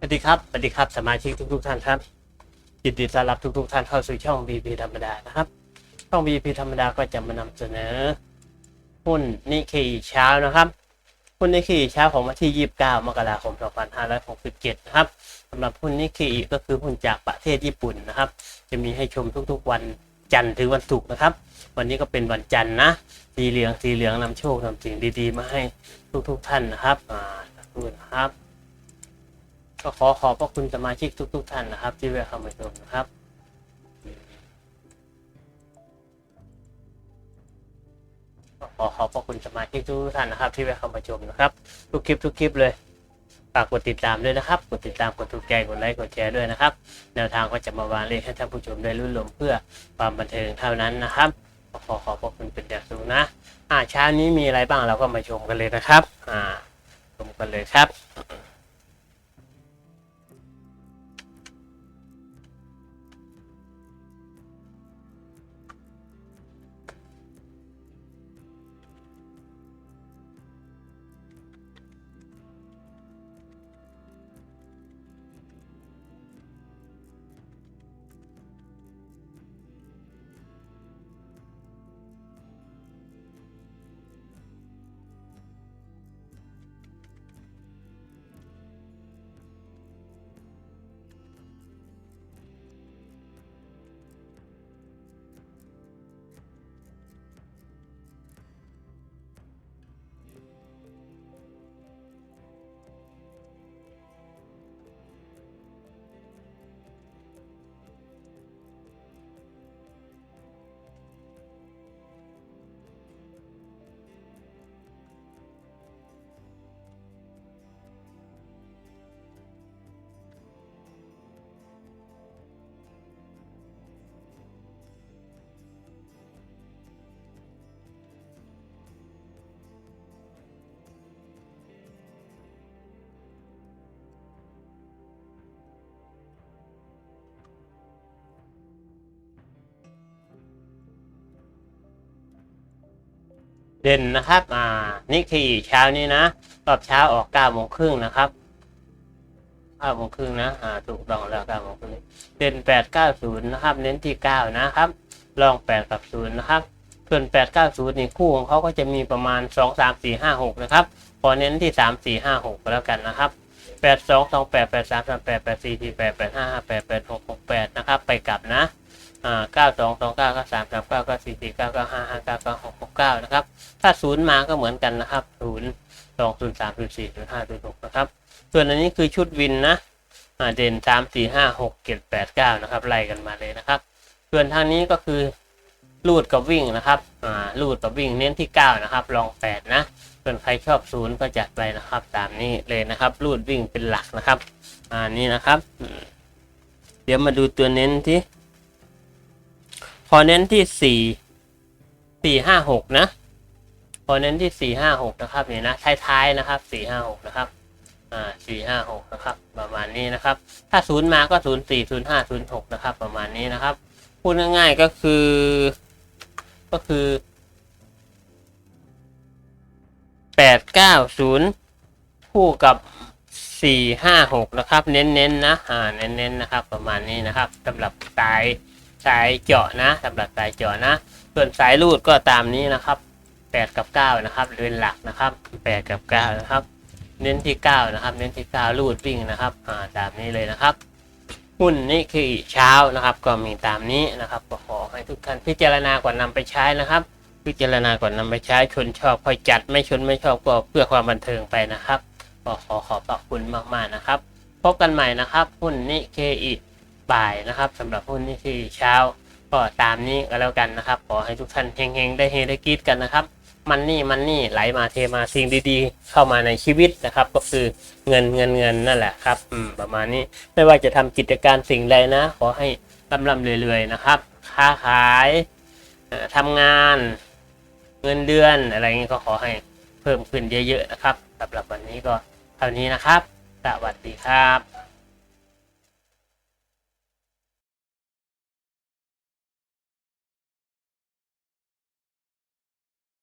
สวัสดีครับ สวัสดีครับ สมาชิกทุกๆท่านครับ ยินดีต้อนรับทุกๆท่านเข้าสู่ช่อง BP ธรรมดานะครับ ช่อง BP ธรรมดาก็จะมานำเสนอ หุ้นนิเคอีเช้านะครับ หุ้นนิเคอีเช้าของวันที่ 29 มกราคม 2567 นะครับสำหรับหุ้นนิเคอีก็คือหุ้นจากประเทศญี่ปุ่นนะครับ จะมีให้ชมทุกๆวันจันทร์ถึงวันศุกร์นะครับ วันนี้ก็เป็นวันจันทร์นะ สีเหลือง สีเหลืองนำโชคนำสิ่งดีๆ มาให้ทุกๆท่านนะครับ อ่าสักครู่นะครับ ก็ขอขอบพระคุณสมาชิกทุกๆท่านนะครับ ที่แวะเข้ามาชมนะครับก็ขอขอบพระคุณสมาชิกทุกๆท่านนะครับ ที่แวะเข้ามาชมนะครับ ทุกคลิปทุกคลิปเลยฝากกดติดตามด้วยนะครับกดติดตามกดถูกใจกดไลค์กดแชร์ด้วยนะครับแนวทางก็จะมาวางเลขให้ท่านผู้ชมได้รุ่นลมเพื่อความบันเทิงเท่านั้นนะครับก็ขอขอบพระคุณเป็นอย่างสูงนะอ่าเช้านี้มีอะไรบ้างเราก็มาชมกันเลยนะครับ อ่าชมกันเลยครับ เด่นนะครับ อ่า นี่คือเช้านี้นะ รอบเช้าออกเก้าโมงครึ่งนะครับเก้าโมงครึ่งนะ อ่า ถูกต้องแล้วเก้าโมงครึ่งเด่นแปดเก้าศูนย์นะครับ เน้นที่เก้านะครับ ลองแปดกับศูนย์นะครับ ส่วนแปดเก้าศูนย์นี่คู่ของเขาก็จะมีประมาณสองสามสี่ห้าหกนะครับ พอเน้นที่สามสี่ห้าหกก็แล้วกันนะครับแปดสองสองแปดแปดสามสามแปดแปดสี่สี่แปดแปดห้าห้าแปดแปดหกหกแปดนะครับ ไปกลับนะ อ่าเก้าสองสองเก้าเก้าสามสามเก้าเก้าสี่สี่เก้าเก้าห้าห้าเก้าเก้าหกหก เก้านะครับ ถ้าศูนย์มาก็เหมือนกันนะครับศูนย์สองศูนย์สามศูนย์สี่ศูนย์ห้าศูนย์หกนะครับ ส่วนอันนี้คือชุดวินนะอ่าเด่นสามสี่ห้าหกเจ็ดแปดเก้านะครับไล่กันมาเลยนะครับ ส่วนทางนี้ก็คือลูดกับวิ่งนะครับอ่าลูดกับวิ่งเน้นที่เก้านะครับ ลองแปดนะส่วนใครชอบศูนย์ก็จัดไปนะครับ ตามนี้เลยนะครับลูดวิ่งเป็นหลักนะครับอ่านี่นะครับ เดี๋ยวมาดูตัวเน้นที่ พอเน้นที่สี่ สี่ห้าหกนะพอเน้นที่สี่ห้าหกนะครับเนี่ยนะท้ายๆนะครับสี่ห้าหกนะครับอ่าสี่ห้าหกนะครับ ประมาณนี้นะครับ ถ้าศูนย์มาก็ศูนย์สี่ศูนย์ห้าศูนย์หกนะครับ ประมาณนี้นะครับ พูดง่ายๆก็คือ ก็คือแปดเก้าศูนย์คู่กับสี่ห้าหกนะครับ เน้นๆนะอ่าเน้นๆนะครับ ประมาณนี้นะครับสำหรับสาย สายเจาะนะสำหรับสายเจาะนะ ส่วนสายรูดก็ตามนี้นะครับแปดกับเก้านะครับเรียนหลักนะครับแปดกับเก้านะครับ เน้นที่เก้านะครับ เน้นที่เการูดวิ่งนะครับอ่าตามนี้เลยนะครับหุ้นนี่คือเช้านะครับ ก็มีตามนี้นะครับก็ขอให้ทุกท่านพิจารณาก่อนนำไปใช้นะครับ พิจารณาก่อนนำไปใช้ชนชอบค่อยจัดไม่ชนไม่ชอบก็เพื่อความบันเทิงไปนะครับก็ขอขอบพระคุณมากๆนะครับ พบกันใหม่นะครับ หุ้นนิเคอี บ่ายนะครับสำหรับหุ้นนิเคอีเช้าก็ตามนี้ก็แล้วกันนะครับ ขอให้ทุกท่านเฮงๆ ได้เฮได้กีดกันนะครับ มันนี่มันนี่ไหลมาเทมาสิ่งดีๆ เข้ามาในชีวิตนะครับ ก็คือเงินเงินเงินนั่นแหละครับอืมประมาณนี้ไม่ว่าจะทำกิจการสิ่งใดนะ ขอให้ร่ำร่ำรวยๆนะครับ ค้าขายเอ่อทำงาน เงินเดือนอะไรอย่างนี้ก็ขอให้เพิ่มขึ้นเยอะๆนะครับสำหรับวันนี้ก็เท่านี้นะครับสวัสดีครับ